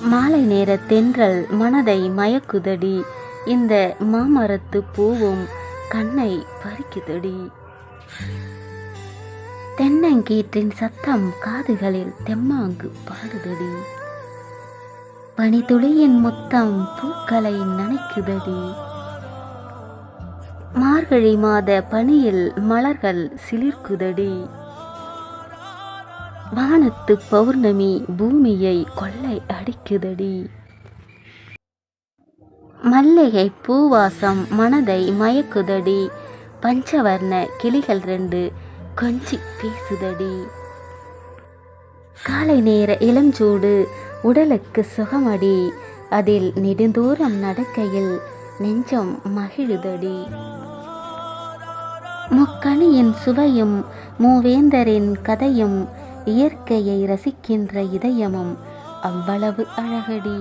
மாலை நேர தென்றல் மனதை மயக்குதடி. இந்த மாமரத்து பூவும் கண்ணை பறிக்குதடி. தென்னங்கீற்றின் சத்தம் காதுகளில் தெம்மாங்கு பாடுதடி. பனித்துளியின் முத்தம் பூக்களை நனைக்குதடி. மார்கழி மாத பனியில் மலர்கள் சிலிர்க்குதடி. வானத்து பௌர்ணமி பூமியை கொள்ளை அடிக்குதடி. மல்லிகை பூவாசம் மனதை மயக்குதடி. பஞ்சவர்ண கிளிகள் ரெண்டு கொஞ்சி பேசுதடி. காலை நேர இளஞ்சூடு உடலுக்கு சுகமடி. அதில் நெடுந்தூரம் நடக்கையில் நெஞ்சம் மகிழுதடி. முக்கணியின் சுவையும் மூவேந்தரின் கதையும் இயற்கையை ரசிக்கின்ற இதயமும் அவ்வளவு அழகடி.